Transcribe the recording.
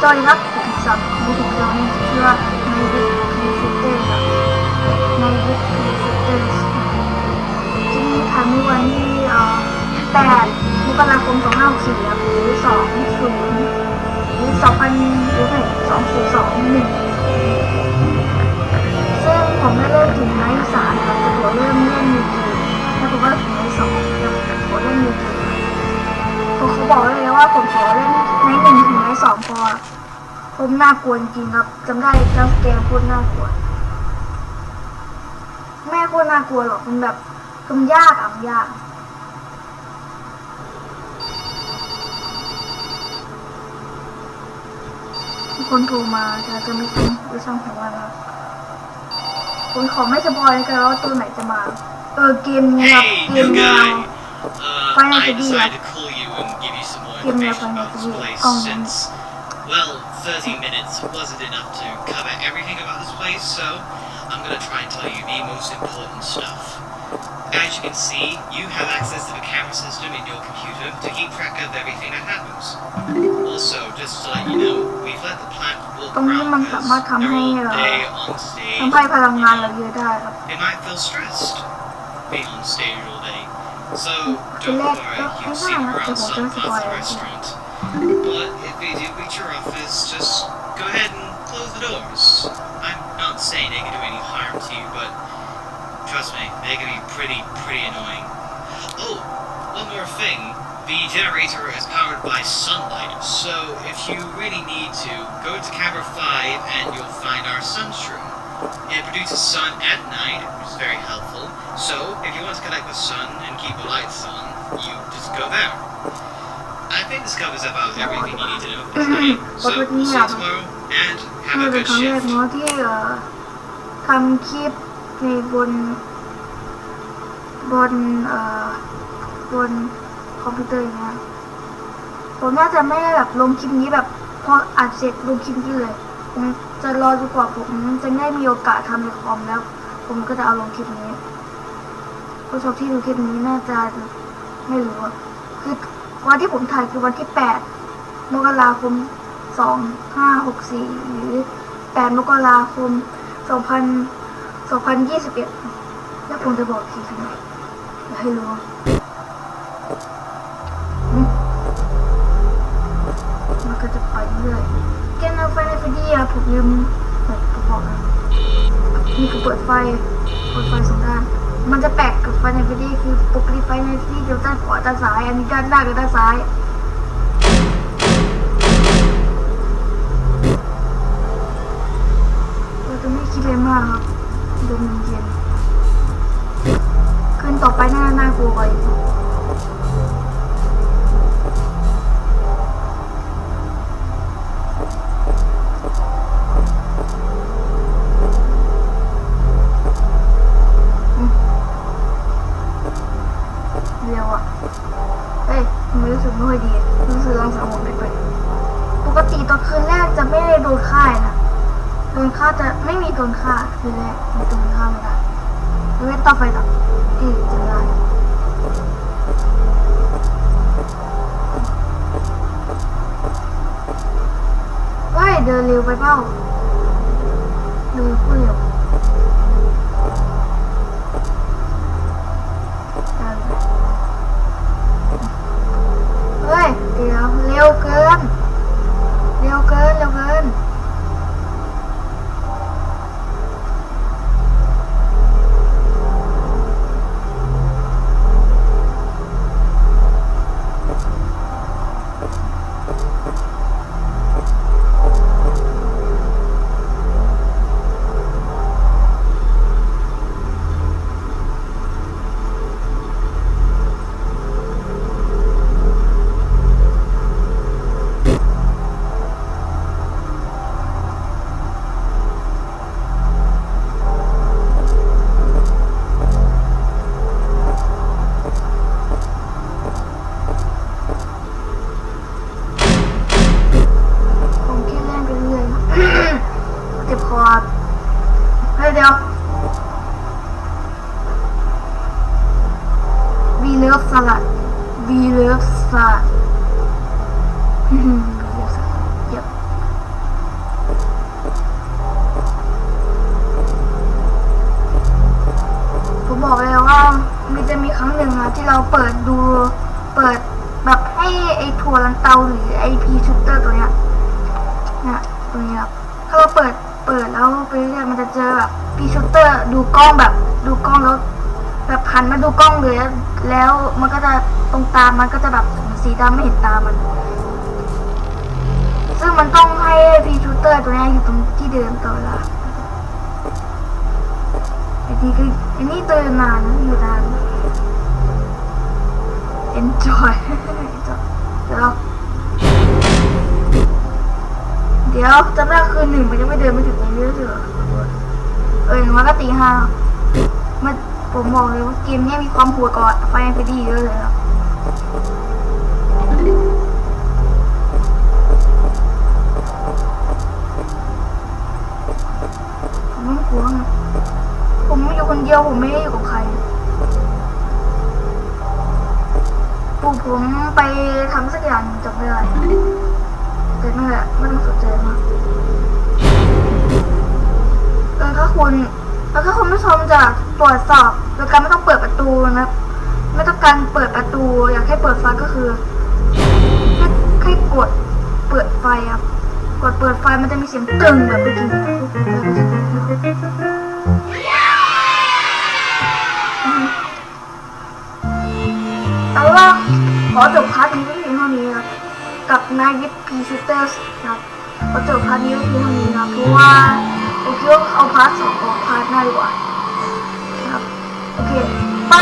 สวัสดีครับผมสับมือถือเราเนี่ยชื่อว่าในวิกครีฟิเตอร์ในวิกครีฟิเตอร์ที่ทำเมื่อวันที่เอ่อ8มกราคม2564ครับหรือ20หรือ2000หรือเท่าไหร่2021ซึ่งผมได้เริ่มถึงไนท์สามครับแต่ผมเริ่มเล่นยูกีแล้วผมก็ถึงไนท์สองแล้วผมเล่นยูกี ผมเขาบอกเลยว่าผมขอเล่นไนท์หนึ่งถึงไนท์สองพอผมน่ากลัวจริงครับจำได้จังเกมพูดน่ากลัว แม่พูดน่ากลัวหรอกมันแบบคือมันยากอะมันยากมีคนโทรมาจะจะไม่ต้องไปช่างหัวนะครับผมขอไม่สปอยกันว่าตัวไหนจะมา เออเกมนี้ครับเกมแนว guy. Uh, Final I Fantasy, decided to call you and information Final about this Fantasy. place Oh, since, well, 30 minutes wasn't enough to cover everything about this place, so I'm gonna try and tell you the most important stuff. As you can see, you have access to the camera system in your computer to keep track of everything that happens. Also, just to let you know, we've let the plant walk ตรงนี้ around มัน because สามารถทำ they're ให้ all เอ่อ day on stage. ทำให้พลังงานเราเยอะได้ครับ They might feel stressed being on stage all day. So don't worry, you'll I see know, them around I some don't of the restaurant. But if they do reach your office, just go ahead and close the doors. I'm not saying they can do any harm to you, but trust me, they can be pretty, pretty annoying. Oh, one more thing. The generator is powered by sunlight, so if you really need to, go to camera 5 and you'll find our sunstream. It produces sun at night, which is very helpful. So, if you want to collect the sun and keep the lights on, you just go there. I think this covers about everything you need to know for today. So, we'll see you tomorrow, and น่า have a เป็น good ครั้งแรก shift. เนาะที่เอ่อทำคลิปในบน บน เอ่อ บนคอมพิวเตอร์อย่างเงี้ยผมน่าจะไม่ได้แบบลงคลิปนี้แบบพออัดเสร็จลงคลิปนี้เลยผม จะรอจนกว่าผมจะได้มีโอกาสทำในคอมแล้ว ผมก็จะเอาลงคลิปนี้ผู้ชมที่ดูคลิปนี้น่าจะไม่รู้อะคือวันที่ผมถ่ายคือวันที่แปดมกราคมสองห้าหกสี่หรือแปดมกราคมสองพันสองพันยี่สิบเอ็ดแล้วผมจะบอกทีทีไหนอย่าให้รู้อืมมันก็จะไปเรื่อยแกนเอาไฟในฟิดี อะผมลืมเปิดกระบอกนะนี่คือเปิดไฟเปิดไฟสองด้าน มันจะแปลกกับไฟในฟิดีคือปกติไฟในที่เดียวด้านขวาด้านซ้าย อันนี้ด้านหน้ากับด้านซ้าย ฮ้ยมันรู้สึกไม่ค่อยดีรู้สึกรังสมองไปไปปกติตอนคืนแรกจะไม่ได้โดนค่ายนะโดนฆ่าจะไม่มีโดนฆ่าคืนแรกมีโดนฆ่าไม่ได้ยกเว้นต่อไฟดับที่จะได้ ที่เราเปิดดูเปิดแบบให้ไอ้ทัวลันเตาหรือไอพีชูเตอร์ตัวเนี้ยเนี่ยตัวเนี้ยครับถ้าเราเปิดเปิดแล้วไปเรื่อยมันจะเจอแบบพีชูเตอร์ดูกล้องแบบดูกล้องแล้วแบบหันมาดูกล้องเลยแล้วมันก็จะตรงตามมันก็จะแบบสีดำไม่เห็นตามัน ซึ่งมันต้องให้พีชูเตอร์ตัวเนี้ยอยู่ตรงที่เดิมตลอดเวลาไอ้นี่ไอ้นี่เตือนนานนะอยู่นาน enjoy เดี๋ยวเดี๋ยวจำได้คืนหนึ่งมันยังไม่เดินไม่ถึงตรงนี้เลยเหรอเออมันก็ตีห้ามันผมบอกเลยว่าเกมนี้มีความโหดกว่าไฟแอนด์ดีเยอะเลยครับผมไม่กลัวไงผมไม่อยู่คนเดียวผมไม่ได้อยู่กับใคร ปู่ผมไปทำสักอย่างจำไม่ได้แต่นั่นแหละไม่ต้องสนใจมากเออถ้าคุณแล้วถ้าคุณผู้ชมจะตรวจสอบโดยการไม่ต้องเปิดประตูนะไม่ต้องการเปิดประตู อยากให้เปิดไฟก็คือให้ให้กดเปิดไฟครับกดเปิดไฟมันจะมีเสียงตึงแบบเมื่อกี้ ว่าขอจบพาร์ทนี้ไว้เพียงเท่านี้ครับ กับนายยิปพีชูเตอร์ครับขอจบพาร์ทนี้ไว้เพียงเท่านี้ครับเพราะว่าผมคิดว่าเอาพาร์ทสองออกพาร์ทหน้าดีกว่าครับโอเคไป